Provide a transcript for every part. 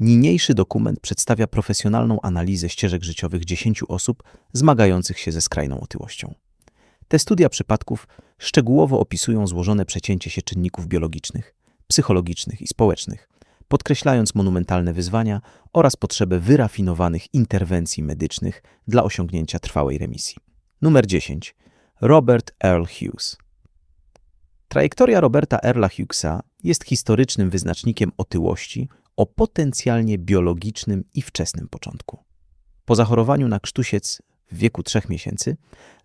Niniejszy dokument przedstawia profesjonalną analizę ścieżek życiowych 10 osób zmagających się ze skrajną otyłością. Te studia przypadków szczegółowo opisują złożone przecięcie się czynników biologicznych, psychologicznych i społecznych, podkreślając monumentalne wyzwania oraz potrzebę wyrafinowanych interwencji medycznych dla osiągnięcia trwałej remisji. Numer 10. Robert Earl Hughes. Trajektoria Roberta Earla Hughesa jest historycznym wyznacznikiem otyłości o potencjalnie biologicznym i wczesnym początku. Po zachorowaniu na krztusiec w wieku trzech miesięcy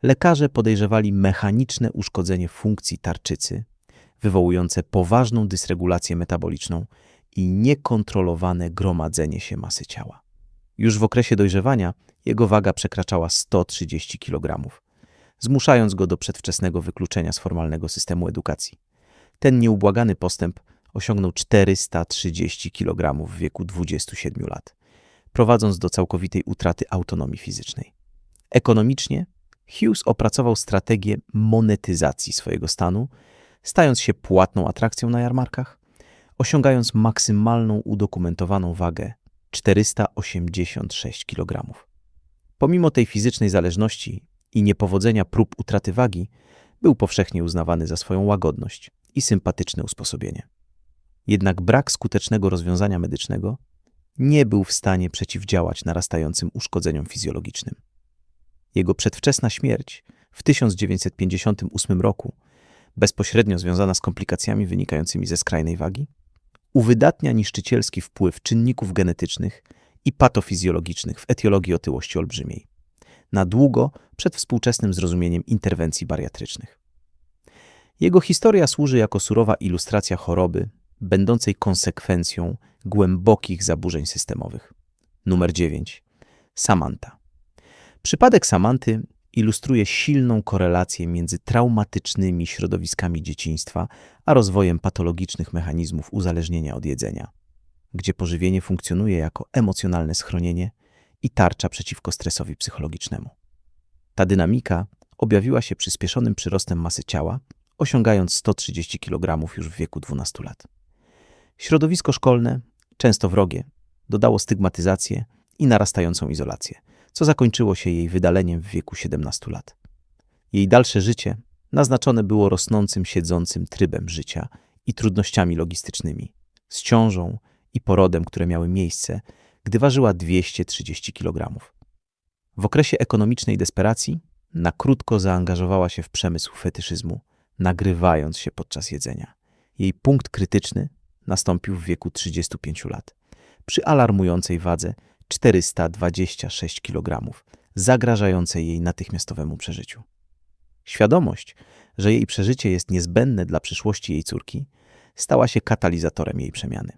lekarze podejrzewali mechaniczne uszkodzenie funkcji tarczycy, wywołujące poważną dysregulację metaboliczną i niekontrolowane gromadzenie się masy ciała. Już w okresie dojrzewania jego waga przekraczała 130 kg, zmuszając go do przedwczesnego wykluczenia z formalnego systemu edukacji. Ten nieubłagany postęp osiągnął 430 kg w wieku 27 lat, prowadząc do całkowitej utraty autonomii fizycznej. Ekonomicznie Hughes opracował strategię monetyzacji swojego stanu, stając się płatną atrakcją na jarmarkach, osiągając maksymalną udokumentowaną wagę 486 kg. Pomimo tej fizycznej zależności i niepowodzenia prób utraty wagi, był powszechnie uznawany za swoją łagodność i sympatyczne usposobienie. Jednak brak skutecznego rozwiązania medycznego nie był w stanie przeciwdziałać narastającym uszkodzeniom fizjologicznym. Jego przedwczesna śmierć w 1958 roku, bezpośrednio związana z komplikacjami wynikającymi ze skrajnej wagi, uwydatnia niszczycielski wpływ czynników genetycznych i patofizjologicznych w etiologii otyłości olbrzymiej, na długo przed współczesnym zrozumieniem interwencji bariatrycznych. Jego historia służy jako surowa ilustracja choroby, będącej konsekwencją głębokich zaburzeń systemowych. Numer 9. Samantha. Przypadek Samanty ilustruje silną korelację między traumatycznymi środowiskami dzieciństwa a rozwojem patologicznych mechanizmów uzależnienia od jedzenia, gdzie pożywienie funkcjonuje jako emocjonalne schronienie i tarcza przeciwko stresowi psychologicznemu. Ta dynamika objawiła się przyspieszonym przyrostem masy ciała, osiągając 130 kg już w wieku 12 lat. Środowisko szkolne, często wrogie, dodało stygmatyzację i narastającą izolację – co zakończyło się jej wydaleniem w wieku 17 lat. Jej dalsze życie naznaczone było rosnącym siedzącym trybem życia i trudnościami logistycznymi, z ciążą i porodem, które miały miejsce, gdy ważyła 230 kg. W okresie ekonomicznej desperacji na krótko zaangażowała się w przemysł fetyszyzmu, nagrywając się podczas jedzenia. Jej punkt krytyczny nastąpił w wieku 35 lat, przy alarmującej wadze 426 kg, zagrażającej jej natychmiastowemu przeżyciu. Świadomość, że jej przeżycie jest niezbędne dla przyszłości jej córki, stała się katalizatorem jej przemiany.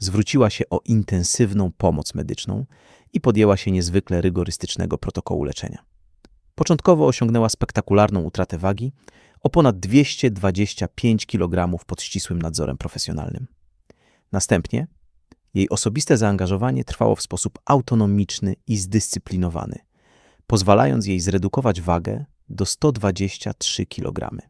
Zwróciła się o intensywną pomoc medyczną i podjęła się niezwykle rygorystycznego protokołu leczenia. Początkowo osiągnęła spektakularną utratę wagi o ponad 225 kg pod ścisłym nadzorem profesjonalnym. Następnie jej osobiste zaangażowanie trwało w sposób autonomiczny i zdyscyplinowany, pozwalając jej zredukować wagę do 123 kg.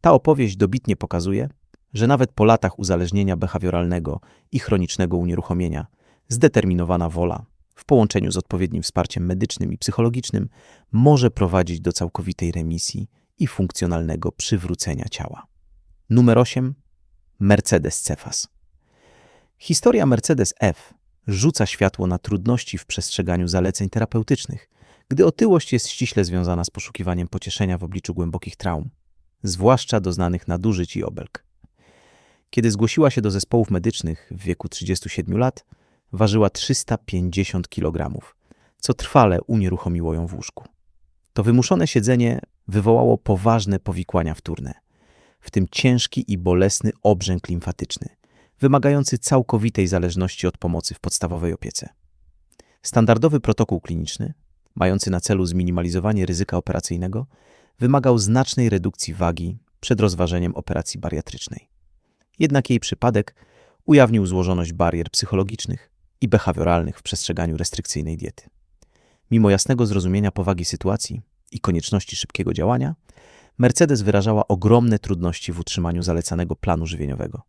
Ta opowieść dobitnie pokazuje, że nawet po latach uzależnienia behawioralnego i chronicznego unieruchomienia, zdeterminowana wola w połączeniu z odpowiednim wsparciem medycznym i psychologicznym może prowadzić do całkowitej remisji i funkcjonalnego przywrócenia ciała. Numer 8. Mercedes Cefas. Historia Mercedes F rzuca światło na trudności w przestrzeganiu zaleceń terapeutycznych, gdy otyłość jest ściśle związana z poszukiwaniem pocieszenia w obliczu głębokich traum, zwłaszcza doznanych nadużyć i obelg. Kiedy zgłosiła się do zespołów medycznych w wieku 37 lat, ważyła 350 kg, co trwale unieruchomiło ją w łóżku. To wymuszone siedzenie wywołało poważne powikłania wtórne, w tym ciężki i bolesny obrzęk limfatyczny – wymagający całkowitej zależności od pomocy w podstawowej opiece. Standardowy protokół kliniczny, mający na celu zminimalizowanie ryzyka operacyjnego, wymagał znacznej redukcji wagi przed rozważeniem operacji bariatrycznej. Jednak jej przypadek ujawnił złożoność barier psychologicznych i behawioralnych w przestrzeganiu restrykcyjnej diety. Mimo jasnego zrozumienia powagi sytuacji i konieczności szybkiego działania, Mercedes wyrażała ogromne trudności w utrzymaniu zalecanego planu żywieniowego.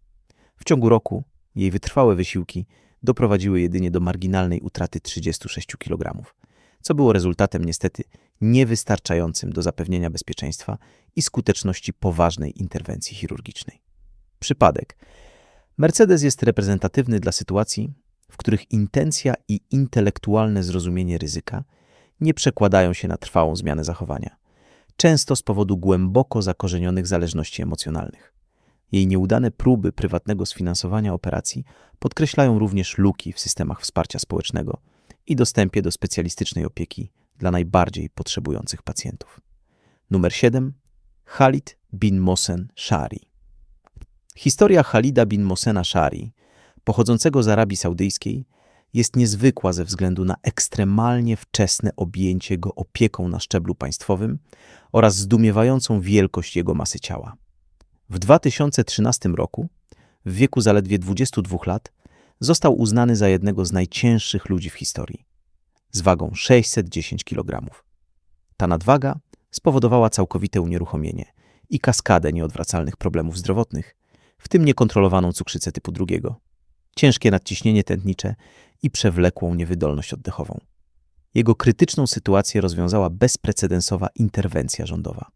W ciągu roku jej wytrwałe wysiłki doprowadziły jedynie do marginalnej utraty 36 kg, co było rezultatem niestety niewystarczającym do zapewnienia bezpieczeństwa i skuteczności poważnej interwencji chirurgicznej. Przypadek. Mercedes jest reprezentatywny dla sytuacji, w których intencja i intelektualne zrozumienie ryzyka nie przekładają się na trwałą zmianę zachowania, często z powodu głęboko zakorzenionych zależności emocjonalnych. Jej nieudane próby prywatnego sfinansowania operacji podkreślają również luki w systemach wsparcia społecznego i dostępie do specjalistycznej opieki dla najbardziej potrzebujących pacjentów. Numer 7. Khalid bin Mosen Shari. Historia Khalida bin Mosena Shari, pochodzącego z Arabii Saudyjskiej, jest niezwykła ze względu na ekstremalnie wczesne objęcie go opieką na szczeblu państwowym oraz zdumiewającą wielkość jego masy ciała. W 2013 roku, w wieku zaledwie 22 lat, został uznany za jednego z najcięższych ludzi w historii, z wagą 610 kg. Ta nadwaga spowodowała całkowite unieruchomienie i kaskadę nieodwracalnych problemów zdrowotnych, w tym niekontrolowaną cukrzycę typu drugiego, ciężkie nadciśnienie tętnicze i przewlekłą niewydolność oddechową. Jego krytyczną sytuację rozwiązała bezprecedensowa interwencja rządowa.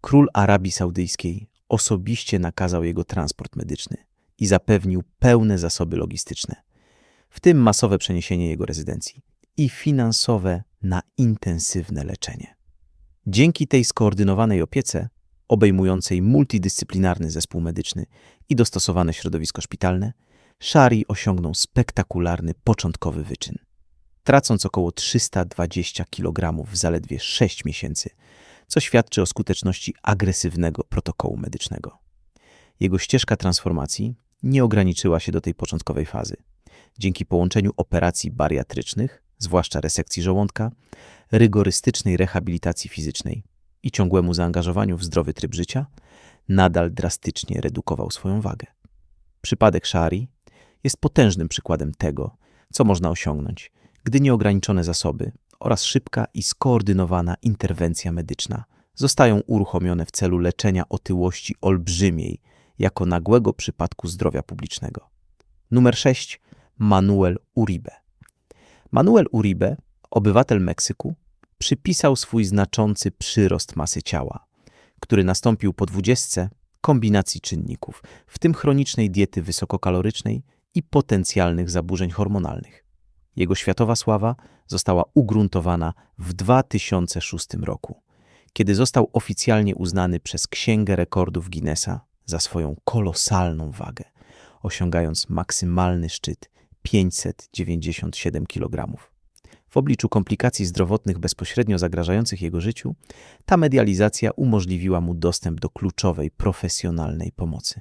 Król Arabii Saudyjskiej osobiście nakazał jego transport medyczny i zapewnił pełne zasoby logistyczne, w tym masowe przeniesienie jego rezydencji i finansowe na intensywne leczenie. Dzięki tej skoordynowanej opiece, obejmującej multidyscyplinarny zespół medyczny i dostosowane środowisko szpitalne, Shari osiągnął spektakularny początkowy wyczyn. Tracąc około 320 kg w zaledwie 6 miesięcy, co świadczy o skuteczności agresywnego protokołu medycznego. Jego ścieżka transformacji nie ograniczyła się do tej początkowej fazy. Dzięki połączeniu operacji bariatrycznych, zwłaszcza resekcji żołądka, rygorystycznej rehabilitacji fizycznej i ciągłemu zaangażowaniu w zdrowy tryb życia, nadal drastycznie redukował swoją wagę. Przypadek Shari jest potężnym przykładem tego, co można osiągnąć, gdy nieograniczone zasoby oraz szybka i skoordynowana interwencja medyczna zostają uruchomione w celu leczenia otyłości olbrzymiej jako nagłego przypadku zdrowia publicznego. Numer 6. Manuel Uribe. Manuel Uribe, obywatel Meksyku, przypisał swój znaczący przyrost masy ciała, który nastąpił po dwudziestce kombinacji czynników, w tym chronicznej diety wysokokalorycznej i potencjalnych zaburzeń hormonalnych. Jego światowa sława została ugruntowana w 2006 roku, kiedy został oficjalnie uznany przez Księgę Rekordów Guinnessa za swoją kolosalną wagę, osiągając maksymalny szczyt 597 kg. W obliczu komplikacji zdrowotnych bezpośrednio zagrażających jego życiu, ta medializacja umożliwiła mu dostęp do kluczowej profesjonalnej pomocy.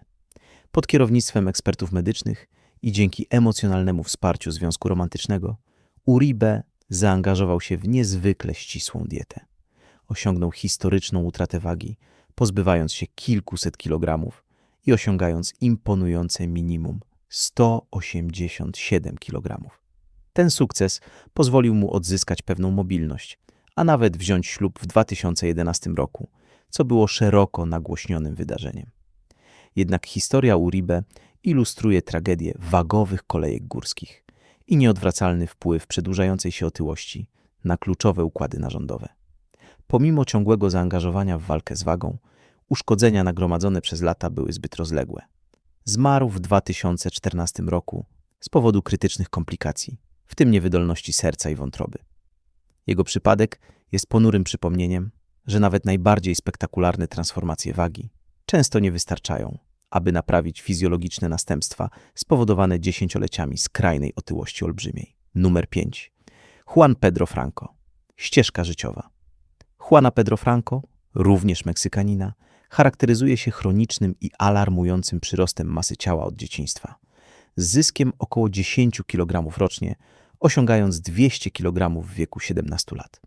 Pod kierownictwem ekspertów medycznych i dzięki emocjonalnemu wsparciu związku romantycznego, Uribe zaangażował się w niezwykle ścisłą dietę. Osiągnął historyczną utratę wagi, pozbywając się kilkuset kilogramów i osiągając imponujące minimum 187 kilogramów. Ten sukces pozwolił mu odzyskać pewną mobilność, a nawet wziąć ślub w 2011 roku, co było szeroko nagłośnionym wydarzeniem. Jednak historia Uribe ilustruje tragedię wagowych kolejek górskich i nieodwracalny wpływ przedłużającej się otyłości na kluczowe układy narządowe. Pomimo ciągłego zaangażowania w walkę z wagą, uszkodzenia nagromadzone przez lata były zbyt rozległe. Zmarł w 2014 roku z powodu krytycznych komplikacji, w tym niewydolności serca i wątroby. Jego przypadek jest ponurym przypomnieniem, że nawet najbardziej spektakularne transformacje wagi często nie wystarczają, aby naprawić fizjologiczne następstwa spowodowane dziesięcioleciami skrajnej otyłości olbrzymiej. Numer 5. Juan Pedro Franco. Ścieżka życiowa. Juana Pedro Franco, również Meksykanina, charakteryzuje się chronicznym i alarmującym przyrostem masy ciała od dzieciństwa. Z zyskiem około 10 kg rocznie, osiągając 200 kg w wieku 17 lat.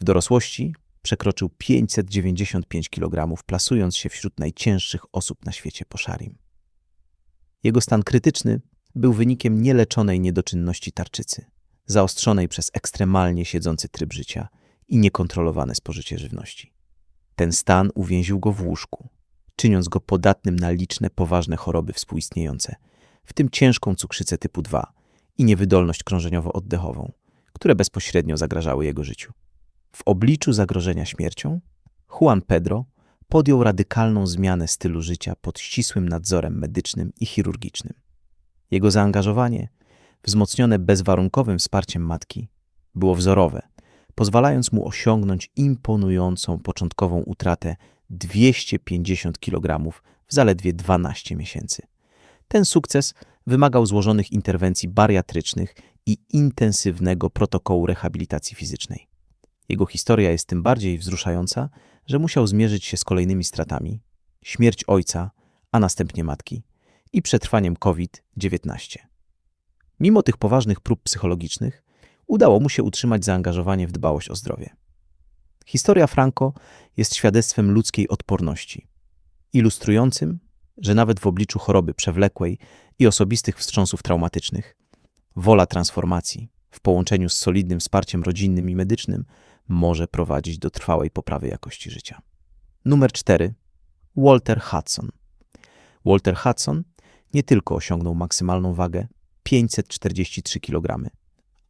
W dorosłości przekroczył 595 kg, plasując się wśród najcięższych osób na świecie po szarim. Jego stan krytyczny był wynikiem nieleczonej niedoczynności tarczycy, zaostrzonej przez ekstremalnie siedzący tryb życia i niekontrolowane spożycie żywności. Ten stan uwięził go w łóżku, czyniąc go podatnym na liczne poważne choroby współistniejące, w tym ciężką cukrzycę typu 2 i niewydolność krążeniowo-oddechową, które bezpośrednio zagrażały jego życiu. W obliczu zagrożenia śmiercią, Juan Pedro podjął radykalną zmianę stylu życia pod ścisłym nadzorem medycznym i chirurgicznym. Jego zaangażowanie, wzmocnione bezwarunkowym wsparciem matki, było wzorowe, pozwalając mu osiągnąć imponującą początkową utratę 250 kg w zaledwie 12 miesięcy. Ten sukces wymagał złożonych interwencji bariatrycznych i intensywnego protokołu rehabilitacji fizycznej. Jego historia jest tym bardziej wzruszająca, że musiał zmierzyć się z kolejnymi stratami śmierć ojca, a następnie matki i przetrwaniem COVID-19. Mimo tych poważnych prób psychologicznych, udało mu się utrzymać zaangażowanie w dbałość o zdrowie. Historia Franco jest świadectwem ludzkiej odporności, ilustrującym, że nawet w obliczu choroby przewlekłej i osobistych wstrząsów traumatycznych, wola transformacji w połączeniu z solidnym wsparciem rodzinnym i medycznym może prowadzić do trwałej poprawy jakości życia. Numer 4. Walter Hudson. Walter Hudson nie tylko osiągnął maksymalną wagę 543 kg,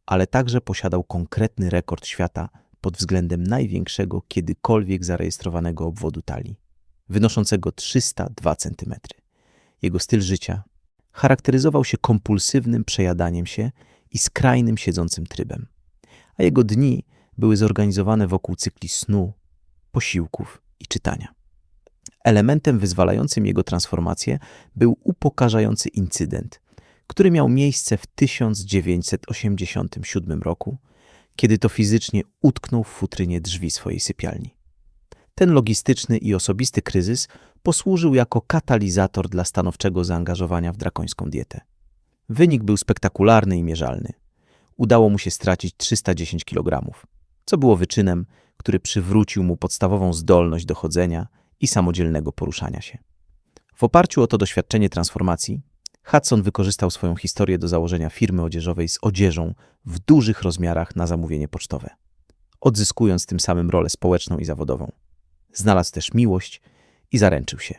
ale także posiadał konkretny rekord świata pod względem największego kiedykolwiek zarejestrowanego obwodu talii, wynoszącego 302 cm. Jego styl życia charakteryzował się kompulsywnym przejadaniem się i skrajnym siedzącym trybem, a jego dni były zorganizowane wokół cykli snu, posiłków i czytania. Elementem wyzwalającym jego transformację był upokarzający incydent, który miał miejsce w 1987 roku, kiedy to fizycznie utknął w futrynie drzwi swojej sypialni. Ten logistyczny i osobisty kryzys posłużył jako katalizator dla stanowczego zaangażowania w drakońską dietę. Wynik był spektakularny i mierzalny. Udało mu się stracić 310 kg, co było wyczynem, który przywrócił mu podstawową zdolność do chodzenia i samodzielnego poruszania się. W oparciu o to doświadczenie transformacji, Hudson wykorzystał swoją historię do założenia firmy odzieżowej z odzieżą w dużych rozmiarach na zamówienie pocztowe, odzyskując tym samym rolę społeczną i zawodową. Znalazł też miłość i zaręczył się.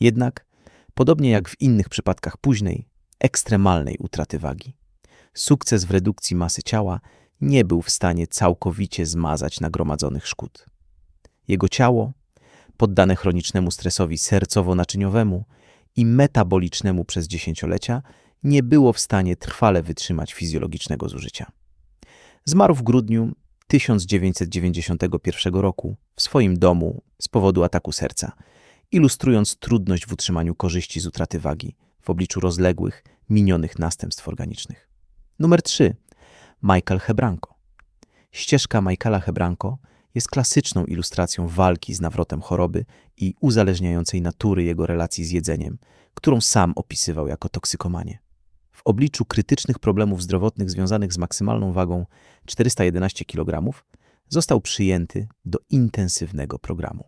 Jednak, podobnie jak w innych przypadkach późnej, ekstremalnej utraty wagi, sukces w redukcji masy ciała nie był w stanie całkowicie zmazać nagromadzonych szkód. Jego ciało, poddane chronicznemu stresowi sercowo-naczyniowemu i metabolicznemu przez dziesięciolecia, nie było w stanie trwale wytrzymać fizjologicznego zużycia. Zmarł w grudniu 1991 roku w swoim domu z powodu ataku serca, ilustrując trudność w utrzymaniu korzyści z utraty wagi w obliczu rozległych, minionych następstw organicznych. Numer 3. Michael Hebranko. Ścieżka Michaela Hebranko jest klasyczną ilustracją walki z nawrotem choroby i uzależniającej natury jego relacji z jedzeniem, którą sam opisywał jako toksykomanię. W obliczu krytycznych problemów zdrowotnych związanych z maksymalną wagą 411 kg został przyjęty do intensywnego programu.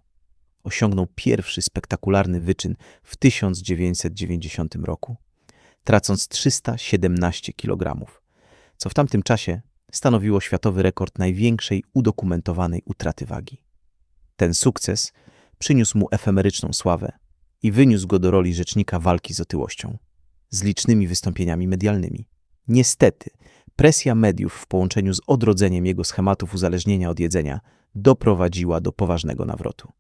Osiągnął pierwszy spektakularny wyczyn w 1990 roku, tracąc 317 kg, co w tamtym czasie stanowiło światowy rekord największej udokumentowanej utraty wagi. Ten sukces przyniósł mu efemeryczną sławę i wyniósł go do roli rzecznika walki z otyłością, z licznymi wystąpieniami medialnymi. Niestety, presja mediów w połączeniu z odrodzeniem jego schematów uzależnienia od jedzenia doprowadziła do poważnego nawrotu.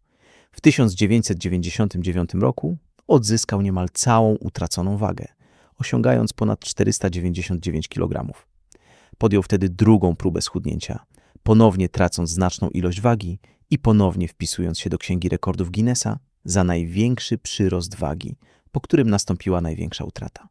W 1999 roku odzyskał niemal całą utraconą wagę, osiągając ponad 499 kg. Podjął wtedy drugą próbę schudnięcia, ponownie tracąc znaczną ilość wagi i ponownie wpisując się do Księgi Rekordów Guinnessa za największy przyrost wagi, po którym nastąpiła największa utrata.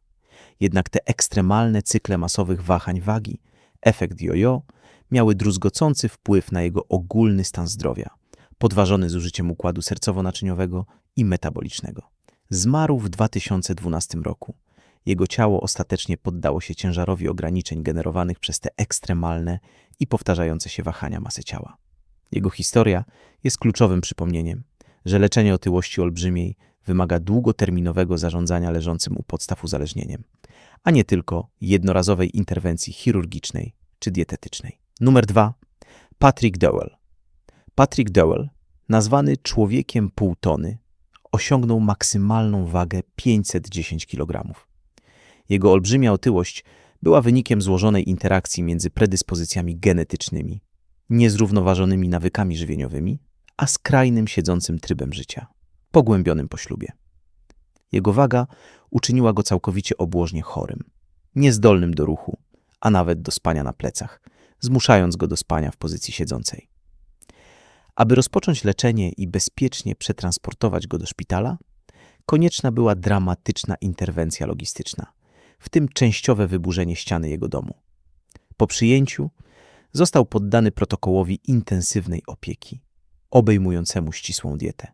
Jednak te ekstremalne cykle masowych wahań wagi, efekt jojo, miały druzgocący wpływ na jego ogólny stan zdrowia, podważony zużyciem układu sercowo-naczyniowego i metabolicznego. Zmarł w 2012 roku, jego ciało ostatecznie poddało się ciężarowi ograniczeń generowanych przez te ekstremalne i powtarzające się wahania masy ciała. Jego historia jest kluczowym przypomnieniem, że leczenie otyłości olbrzymiej wymaga długoterminowego zarządzania leżącym u podstaw uzależnieniem, a nie tylko jednorazowej interwencji chirurgicznej czy dietetycznej. Numer dwa. Patrick Dowell. Patrick Dowell, nazwany człowiekiem pół tony, osiągnął maksymalną wagę 510 kg. Jego olbrzymia otyłość była wynikiem złożonej interakcji między predyspozycjami genetycznymi, niezrównoważonymi nawykami żywieniowymi, a skrajnym siedzącym trybem życia, pogłębionym po ślubie. Jego waga uczyniła go całkowicie obłożnie chorym, niezdolnym do ruchu, a nawet do spania na plecach, zmuszając go do spania w pozycji siedzącej. Aby rozpocząć leczenie i bezpiecznie przetransportować go do szpitala, konieczna była dramatyczna interwencja logistyczna, w tym częściowe wyburzenie ściany jego domu. Po przyjęciu został poddany protokołowi intensywnej opieki, obejmującemu ścisłą dietę,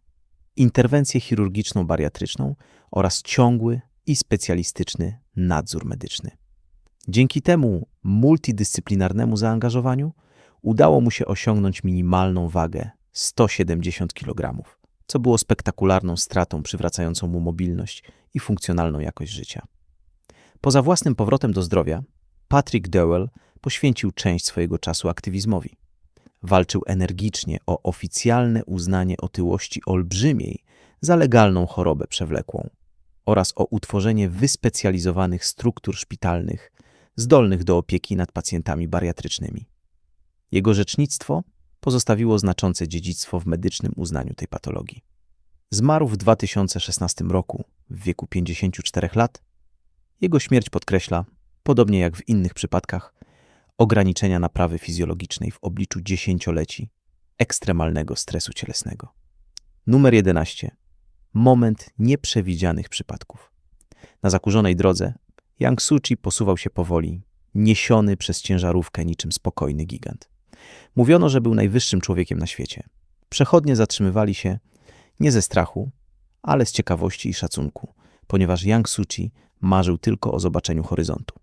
interwencję chirurgiczną bariatryczną oraz ciągły i specjalistyczny nadzór medyczny. Dzięki temu multidyscyplinarnemu zaangażowaniu udało mu się osiągnąć minimalną wagę 170 kg, co było spektakularną stratą przywracającą mu mobilność i funkcjonalną jakość życia. Poza własnym powrotem do zdrowia, Patrick Dowell poświęcił część swojego czasu aktywizmowi. Walczył energicznie o oficjalne uznanie otyłości olbrzymiej za legalną chorobę przewlekłą oraz o utworzenie wyspecjalizowanych struktur szpitalnych zdolnych do opieki nad pacjentami bariatrycznymi. Jego rzecznictwo pozostawiło znaczące dziedzictwo w medycznym uznaniu tej patologii. Zmarł w 2016 roku, w wieku 54 lat. Jego śmierć podkreśla, podobnie jak w innych przypadkach, ograniczenia naprawy fizjologicznej w obliczu dziesięcioleci ekstremalnego stresu cielesnego. Numer 11. Moment nieprzewidzianych przypadków. Na zakurzonej drodze Yang Suchi posuwał się powoli, niesiony przez ciężarówkę niczym spokojny gigant. Mówiono, że był najwyższym człowiekiem na świecie. Przechodnie zatrzymywali się nie ze strachu, ale z ciekawości i szacunku, ponieważ Yang Suchi marzył tylko o zobaczeniu horyzontu.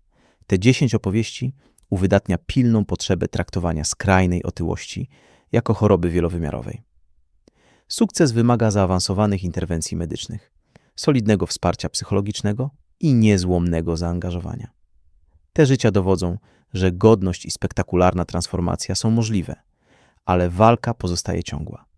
Te dziesięć opowieści uwydatnia pilną potrzebę traktowania skrajnej otyłości jako choroby wielowymiarowej. Sukces wymaga zaawansowanych interwencji medycznych, solidnego wsparcia psychologicznego i niezłomnego zaangażowania. Te życia dowodzą, że godność i spektakularna transformacja są możliwe, ale walka pozostaje ciągła.